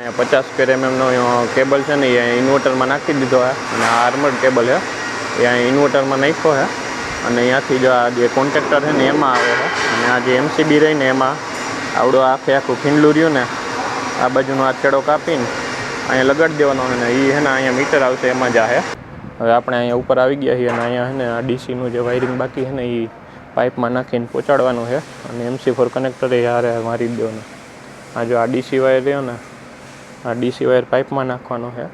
પચાસ square એમએમનો cable છે ને, એ ઇન્વર્ટરમાં નાખી દીધો છે અને આ આર્મડ કેબલ છે. એ ઇન્વર્ટરમાં નાખ્યો છે. અને અહીંયાથી જો આ જે કોન્ટેક્ટર છે ને, એમાં આવે છે. અને આ જે એમસીબી રહી ને, એમાં આવડો આખે આખું ખીંડલું રહ્યું ને, આ બાજુનો આ છેડો કાપીને અહીંયા લગાડી દેવાનો છે ને એ છે ને અહીંયા મીટર આવશે, એમાં જ છે. હવે આપણે અહીંયા ઉપર આવી ગયા છીએ અને અહીંયા છે ને, આ ડીસીનું જે વાયરિંગ બાકી છે ને એ પાઇપમાં નાખીને પહોંચાડવાનું છે. અને એમસી ફોર કનેક્ટર એ હારે મારી દેવાનું. આ જો આ ડીસી વાયર રહ્યો ને આ ડીસી વાયર પાઇપમાં નાખવાનો છે.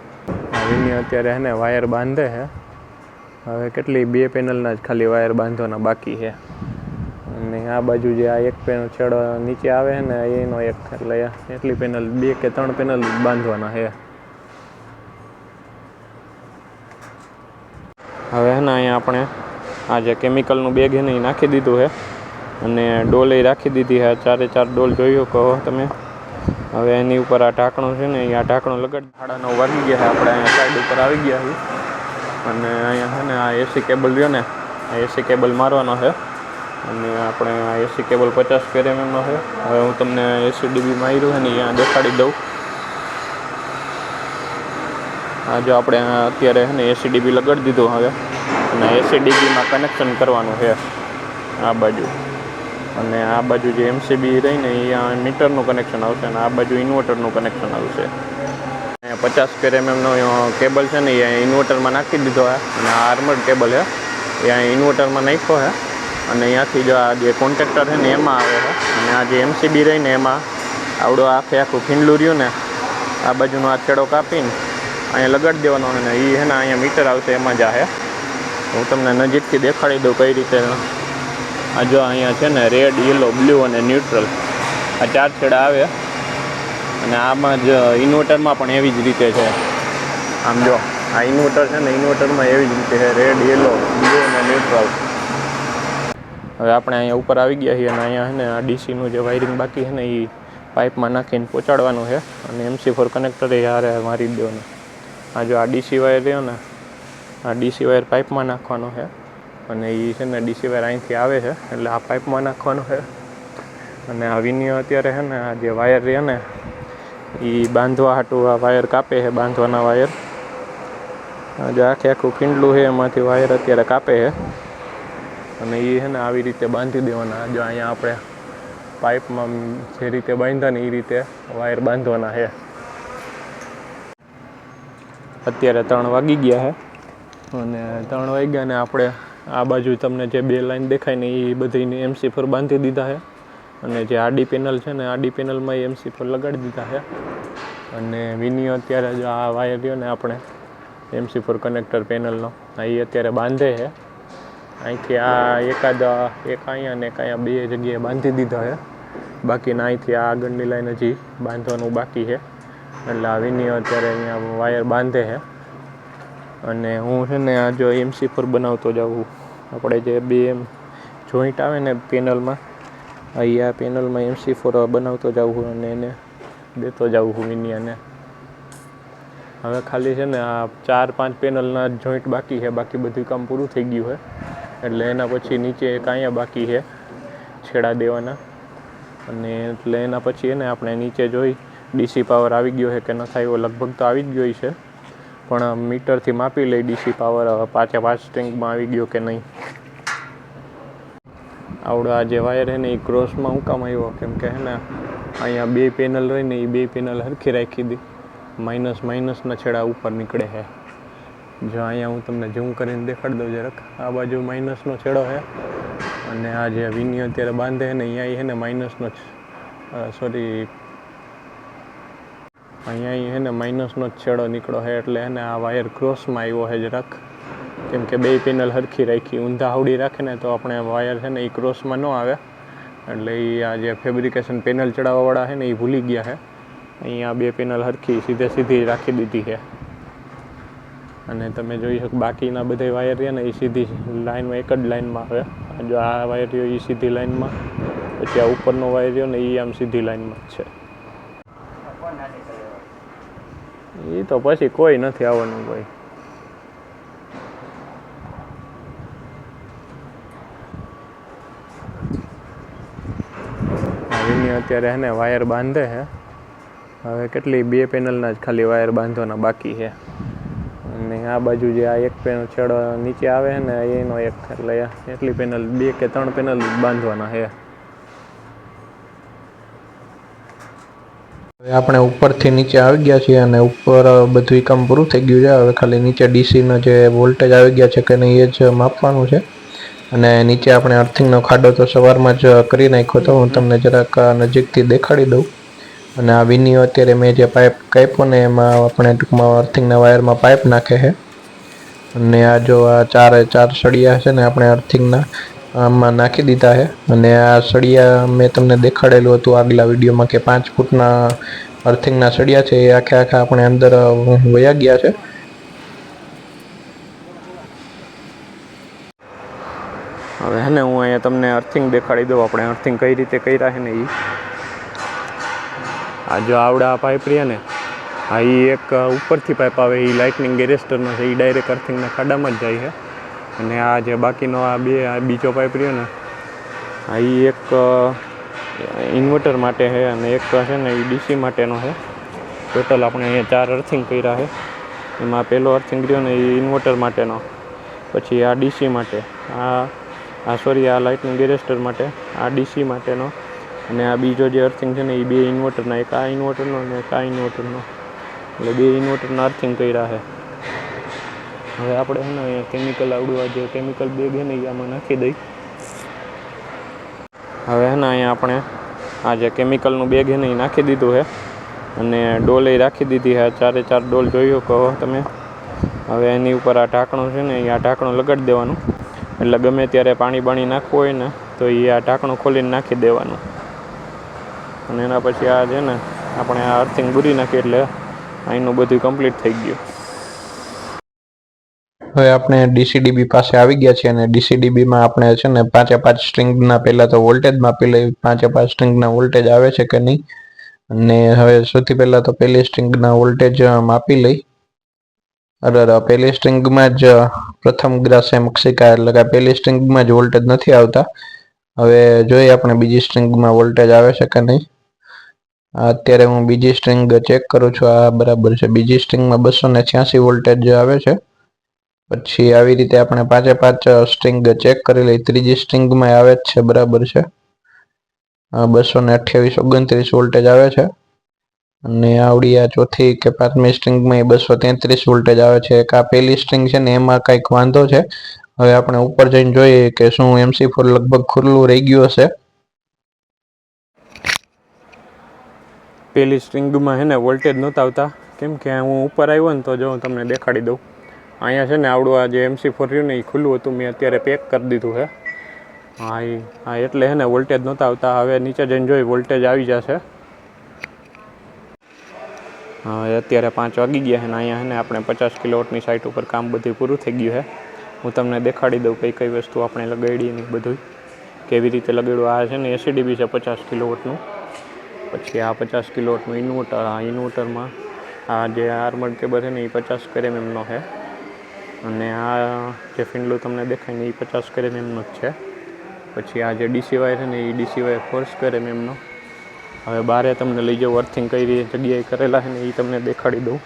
વિની અત્યારે એને વાયર બાંધે છે. હવે કેટલી બે પેનલના જ ખાલી વાયર બાંધવાના બાકી છે. અને આ બાજુ જે આ એક પેનલ છેડો નીચે આવે છે ને, એનો એક એટલે એટલી પેનલ, બે કે ત્રણ પેનલ બાંધવાના છે. હવે છે ને અહીંયા આપણે આ જે કેમિકલનું બેગ છે નાખી દીધું છે. અને ડોલ એ રાખી દીધી છે. ચારે ચાર ડોલ જોયો કહો તમે. હવે એની ઉપર આ ઢાંકણું છે ને આ ઢાંકણું લગાડી સાડા વાગી ગયા છે, આપણે અહીંયા સાઈડ ઉપર આવી ગયા છીએ. અને અહીંયા છે ને આ એસી કેબલ રહ્યો ને, આ એસી કેબલ મારવાનો છે. અને આપણે આ એસી કેબલ પચાસ સ્ક્વેર એમએમનો છે. હવે હું તમને એસી ડીબી માર્યું છે ને અહીંયા દેખાડી દઉં. આ જો આપણે અત્યારે છે ને એસી ડીબી લગાડી દીધું હવે. અને એસી ડીબીમાં કનેક્શન કરવાનું છે આ બાજુ. અને આ બાજુ જે એમસીબી રહી ને એ મીટરનું કનેક્શન આવશે અને આ બાજુ ઇન્વર્ટરનું કનેક્શન આવશે. અહીંયા પચાસ સ્ક્વેર એમએમનો કેબલ છે ને એ ઇન્વર્ટરમાં નાખી દીધો છે અને આ આર્મર કેબલ છે. એ અહીં ઇન્વર્ટરમાં નાખ્યો છે. અને અહીંયાથી જો આ જે કોન્ટ્રેક્ટર છે ને, એમાં આવે છે. અને આ જે એમસીબી રહી ને એમાં આવડો આખે આખું ખીંડલું રહ્યું ને, આ બાજુનો આ છેડો કાપીને અહીંયા લગાડી દેવાનો અને એ છે ને, અહીંયા મીટર આવશે, એમાં જ આ હું તમને નજીકથી દેખાડી દઉં કઈ રીતે આ જો અહીંયા છે ને રેડ યલો બ્લુ અને ન્યુટ્રલ આ ચાર છેડા આવે. અને આમાં જ ઇન્વર્ટરમાં પણ એવી જ રીતે છે. આમ જો, આ ઇન્વર્ટર છે ને ઇન્વર્ટરમાં એવી જ રીતે છે. રેડ યલો બ્લુ અને ન્યુટ્રલ હવે આપણે અહીંયા ઉપર આવી ગયા છીએ અને અહીંયા છે ને આ ડીસીનું જે વાયરિંગ બાકી છે ને એ પાઇપમાં નાખીને પહોંચાડવાનું છે. અને એમસી ફોર કનેક્ટર એ હારે મારી દેવાનું. આ જો આ ડીસી વાયર રહ્યો ને, આ ડીસી વાયર પાઇપમાં નાખવાનો છે. અને એ છે ને ડીસી વાયર અહીંથી આવે છે, એટલે આ પાઇપમાં નાખવાનો છે. અને આ વિનિયો અત્યારે છે ને, આ જે વાયર રહે ને એ બાંધવા હાટું આ વાયર કાપે છે, બાંધવાના વાયર. આજે આખે આખું ખીંડલું છે, એમાંથી વાયર અત્યારે કાપે છે. અને એ છે ને આવી રીતે બાંધી દેવાના, જો અહીંયા આપણે પાઇપમાં જે રીતે બાંધ્યા ને એ રીતે વાયર બાંધવાના છે. અત્યારે ત્રણ વાગી ગયા છે. અને ત્રણ વાગ્યા ને આપણે આ બાજુ તમને જે બે લાઈન દેખાય ને એ બધીને એમસી પર બાંધી દીધા છે. અને જે આડી પેનલ છે ને આડી પેનલમાં એમસી પર લગાડી દીધા છે. અને વિની અત્યારે જો આ વાયર રહ્યો ને આપણે એમસી ફોર કનેક્ટર પેનલનો આ એ અત્યારે બાંધે છે. અહીંથી આ એકાદ, એક અહીંયા અને એક અહીંયા બે જગ્યાએ બાંધી દીધા છે. બાકીના અહીંથી આ આગળની લાઈન હજી બાંધવાનું બાકી છે. એટલે આ વિની અત્યારે અહીંયા વાયર બાંધે છે. અને હું છે ને આ જો એમસી ફોર બનાવતો જાઉં આપણે જે બે એમ જોઈન્ટ આવે ને પેનલમાં અહીં આ પેનલમાં એમસી ફોર બનાવતો જાઉં છું અને એને દેતો જાઉં છું વિનિયાને. હવે ખાલી છે ને આ ચાર પાંચ પેનલના જોઈન્ટ બાકી છે, બાકી બધું કામ પૂરું થઈ ગયું છે. એટલે એના પછી નીચે એક અહીંયા બાકી છે, છેડા દેવાના. અને એટલે એના પછી એને આપણે નીચે જોઈ ડીસી પાવર આવી ગયો છે કે ન થાય એવો લગભગ તો આવી જ ગયો છે. પણ મીટરથી માપી લઈ ડીસી પાવર પાછા પાંચે ટેન્કમાં આવી ગયો કે નહીં? આવડો આ જે વાયર છે ને એ ક્રોસમાં હું કામ આવ્યો. કેમ કે હે ને, અહીંયા બે પેનલ રહીને એ બે પેનલ હરખી રાખી દી. માઇનસ માઇનસના છેડા ઉપર નીકળે છે જો અહીંયા હું તમને ઝૂમ કરીને દેખાડી દઉં જરાક. આ બાજુ માઇનસનો છેડો છે અને આ જે વિની અત્યારે બાંધે ને અહીંયા હે ને માઇનસનો સોરી અહીંયા છે ને માઇનસનો જ છેડો નીકળો છે એટલે હે ને આ વાયર ક્રોસમાં આવ્યો છે જરાક કેમ કે બે પેનલ હરખી રાખી, ઊંધા આવડી રાખે ને તો આપણે વાયર છે ને એ ક્રોસમાં ન આવે. એટલે એ આ જે ફેબ્રિકેશન પેનલ ચડાવવાવાળા છે ને એ ભૂલી ગયા છે અહીંયા બે પેનલ હરખી સીધે સીધી રાખી દીધી છે અને તમે જોઈ શકો બાકીના બધા વાયર રહ્યા ને એ સીધી લાઇનમાં એક જ લાઇનમાં આવે. જો આ વાયર રહ્યો એ સીધી લાઇનમાં પછી આ ઉપરનો વાયર રહ્યો ને એ આમ સીધી લાઇનમાં જ છે. એ તો પછી કોઈ નથી આવવાનું ભાઈ. અત્યારે એને વાયર બાંધે છે હવે કેટલી બે પેનલના જ ખાલી વાયર બાંધવાના બાકી છે. અને આ બાજુ જે આ એક પેનલ છેડો નીચે આવે છે ને, એનો એક એટલે એટલી પેનલ, બે કે ત્રણ પેનલ બાંધવાના છે આપણે ઉપરથી નીચે આવી ગયા છીએ અને ઉપર બધું કામ પૂરું થઈ ગયું છે. હવે ખાલી નીચે ડીસીનો જે વોલ્ટેજ આવી ગયા છે કે નહીં એ જ માપવાનું છે. અને નીચે આપણે અર્થિંગનો ખાડો તો સવારમાં જ કરી નાખ્યો હતો હું તમને જરાક નજીકથી દેખાડી દઉં. અને આ વિનીઓ અત્યારે મેં જે પાઇપ કાપ્યો ને એમાં આપણે ટૂંકમાં અર્થિંગના વાયરમાં પાઇપ નાખે છે. અને આ જો આ ચારે ચાર સળિયા છે ને આપણે અર્થિંગના આમાં નાખી દીધા છે. અને આ સળિયા મેં તમને દેખાડેલું હતું આગલા વિડીયોમાં કે પાંચ ફૂટના અર્થિંગના સળિયા છે, એ આખે આખા આપણે અંદર વયા ગયા છે. હવે હે ને હું અહીંયા તમને અર્થિંગ દેખાડી દઉં. આપણે અર્થિંગ કઈ રીતે કર્યા છે ને એ આ જો આવડા પાઇપ રહ્યા ને, આ એ એક ઉપરથી પાઇપ આવે એ લાઇટનિંગ ગેરેસ્ટરનો છે એ ડાયરેક્ટ અર્થિંગના ખાડામાં જ જાય છે. અને આ જે બાકીનો આ બે, આ બીજો પાઇપ રહ્યો ને, આ એ એક ઇન્વર્ટર માટે છે અને એક છે ને એ ડીસી માટેનો છે. ટોટલ આપણે અહીંયા ચાર અર્થિંગ કર્યા છે. એમાં પહેલો અર્થિંગ રહ્યો ને એ ઇન્વર્ટર માટેનો. પછી આ ડીસી માટે, આ આ સોરી આ લાઇટનિંગ ગેરેસ્ટર માટે, આ ડીસી માટેનો. અને આ બીજો જે અર્થિંગ છે ને એ બે ઇન્વર્ટરના એક આ ઇન્વર્ટરનો અને એક આ ઇન્વર્ટરનો એટલે બે ઇન્વર્ટરના અર્થિંગ કર્યા છે. હવે આપણે છે ને કેમિકલ આવડું આ જે કેમિકલ બેગ છે ને એ આમાં નાખી દઈ. હવે છે ને અહીંયા આપણે આ જે કેમિકલનું બેગ છે ને એ નાખી દીધું છે અને ડોલ એ રાખી દીધી છે ચારે ચાર ડોલ જોયો કહો તમે. હવે એની ઉપર આ ઢાંકણું છે ને એ આ ઢાંકણું લગાડી દેવાનું. એટલે ગમે ત્યારે પાણી બાણી નાખવું હોય ને, તો એ આ ઢાંકણું ખોલીને નાખી દેવાનું. અને એના પછી આ છે ને આપણે આ અર્થિંગ બુરી નાખી એટલે અહીંનું બધું કમ્પ્લીટ થઈ ગયું. હવે આપણે ડીસીડીબી પાસે આવી ગયા છીએ અને ડીસીડીબીમાં આપણે છે ને પાંચે પાંચ સ્ટ્રિંગના પહેલાં તો વોલ્ટેજ માપી લઈ પાંચે પાંચ સ્ટ્રિંગના વોલ્ટેજ આવે છે કે નહીં? અને હવે સૌથી પહેલાં તો પહેલી સ્ટ્રિંગના વોલ્ટેજ માપી લઈ. અરે પહેલી સ્ટ્રિંગમાં જ પ્રથમ ગ્રાસે મક્ષિકા, એટલે કે પહેલી સ્ટ્રિંગમાં જ વોલ્ટેજ નથી આવતા. હવે જોઈએ આપણે બીજી સ્ટ્રિંગમાં વોલ્ટેજ આવે છે કે નહીં? અત્યારે હું બીજી સ્ટ્રિંગ ચેક કરું છું. આ બરાબર છે. બીજી સ્ટ્રિંગમાં બસો ને છ્યાસી વોલ્ટેજ આવે છે. પછી આવી રીતે આપણે પાંચે પાંચ સ્ટ્રિંગ ચેક કરી લઈ ત્રીજી સ્ટ્રિંગમાં આવે જ છે, બરાબર છે. બસો ને અઠ્યાવીસ, ઓગણત્રીસ વોલ્ટેજ આવે છે. અને આવડી આ ચોથી કે પાંચમી સ્ટ્રિંગમાં એ બસો તેત્રીસ વોલ્ટેજ આવે છે. એક આ પહેલી સ્ટ્રિંગ છે ને એમાં કંઈક વાંધો છે. હવે આપણે ઉપર જઈને જોઈએ કે શું એમસી ફોર લગભગ ખુલ્લું રહી ગયું હશે. પેલી સ્ટ્રિંગમાં હે ને વોલ્ટેજ નહોતા આવતા. કેમ કે હું ઉપર આવ્યો ને તો જો હું તમને દેખાડી દઉં. અહીંયા છે ને આવડું આ જે એમસી ફોર રહ્યું ને એ ખુલ્લું હતું, મેં અત્યારે પેક કરી દીધું છે. હા એ હા, એટલે છે ને વોલ્ટેજ નહોતા આવતા, હવે નીચે જઈને જોઈ વોલ્ટેજ આવી જશે. હા અત્યારે પાંચ વાગી ગયા છે ને અહીંયા છે ને આપણે પચાસ કિલોવોટની સાઇટ ઉપર કામ બધું પૂરું થઈ ગયું છે. હું તમને દેખાડી દઉં કઈ કઈ વસ્તુ આપણે લગાડી ને બધું કેવી રીતે લગાડ્યું? આ છે ને એસીડીબી છે પચાસ કિલોવોટનું. પછી આ પચાસ કિલોવોટનું ઇન્વર્ટર આ ઇન્વર્ટરમાં આ જે આર્મર કેબલ છે ને એ પચાસ કરેમ એમનો છે. અને આ જે ફિંડલું તમને દેખાય ને એ પચાસ કરે મેમનો જ છે. પછી આ જે ડીસીવાય છે ને એ ડીસીવાય ફોર્સ કરે એમનો હવે બારે તમને લઈ જાઉં અર્થિંગ કઈ જગ્યાએ કરેલા છે ને એ તમને દેખાડી દઉં.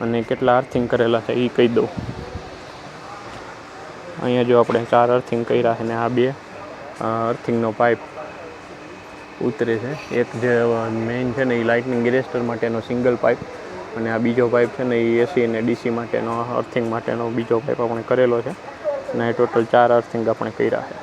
અને કેટલા અર્થિંગ કરેલા છે એ કહી દઉં. અહીંયા જો આપણે ચાર અર્થિંગ કર્યા છે ને આ બે અર્થિંગનો પાઇપ ઉતરે છે. એક જે મેઇન છે ને એ લાઇટનિંગ ગેરેસ્ટર માટેનો સિંગલ પાઇપ અને આ બીજો પાઇપ છે ને એ એસી અને ડીસી માટેનો અર્થિંગ માટેનો બીજો પાઇપ આપણે કરેલો છે. અને ટોટલ ચાર અર્થિંગ આપણે કર્યા છે.